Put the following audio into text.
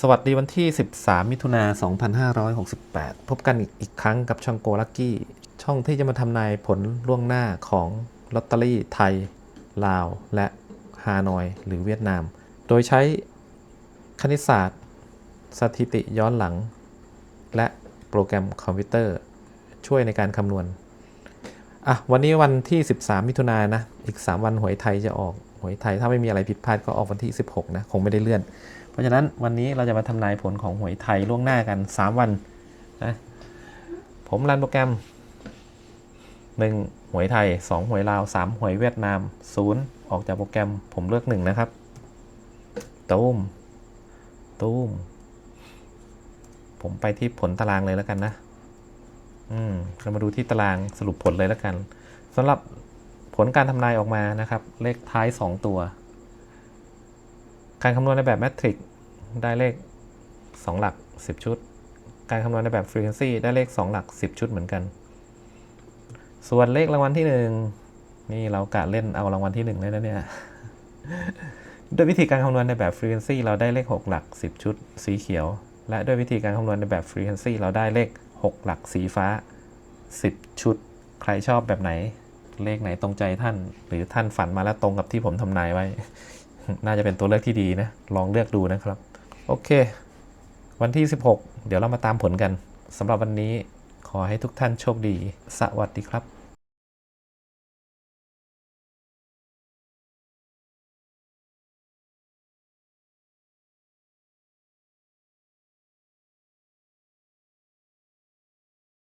สวัสดีวันที่ 13 มิถุนา 2568 พบกันอีกครั้งกับช่องโกลักกี้ ช่องที่จะมาทำนายผลล่วงหน้าของลอตเตอรี่ไทย ลาว และฮานอย หรือเวียดนาม โดยใช้คณิตศาสตร์ สถิติย้อนหลัง และโปรแกรมคอมพิวเตอร์ ช่วยในการคำนวณ อะ วันนี้วันที่ 13 มิถุนายนนะ อีก 3 วันหวยไทยจะออก หวยไทยถ้าไม่มีอะไรผิดพลาดก็ออกวันที่ 16 นะ คงไม่ได้เลื่อน ราะฉะนั้นวันนี้เราจะมาทำนายผลของหวยไทยล่วงหน้ากัน 3 วันนะผมรันโปรแกรม 1 หวยไทย 2 หวยลาว 3 หวยเวียดนาม 0 ออกจากโปรแกรมผมเลือก 1 นะครับ ตูมตูมผมไปที่ผลตารางเลยแล้วกันนะ อืมเรามาดูที่ตารางสรุปผลเลยแล้วกันสำหรับผลการทำนายออกมานะครับ เลขท้าย 2 ตัว การคำนวณในแบบแมทริกได้เลข 2 หลัก 10 ชุด การคำนวณในแบบ Frequency ได้เลข 2 หลัก 10 ชุดเหมือนกัน ส่วนเลขรางวัลที่ 1 นี่เรากะเล่นเอารางวัลที่1เลยนะเนี่ยด้วยวิธีการคำนวณในแบบ Frequency เราได้เลข 6 หลัก 10 ชุด สีเขียว และด้วยวิธีการคำนวณในแบบ Frequency เราได้เลข 6 หลักสีฟ้า 10 ชุด ใครชอบแบบไหน เลขไหนตรงใจท่าน หรือท่านฝันมาแล้วตรงกับที่ผมทำนายไว้ น่าจะเป็นตัวเลือกที่ดีนะ ลองเลือกดูนะครับ โอเค วันที่ 16 เดี๋ยวเรามาตามผลกันสำหรับวันนี้ขอให้ทุกท่านโชคดี สวัสดีครับ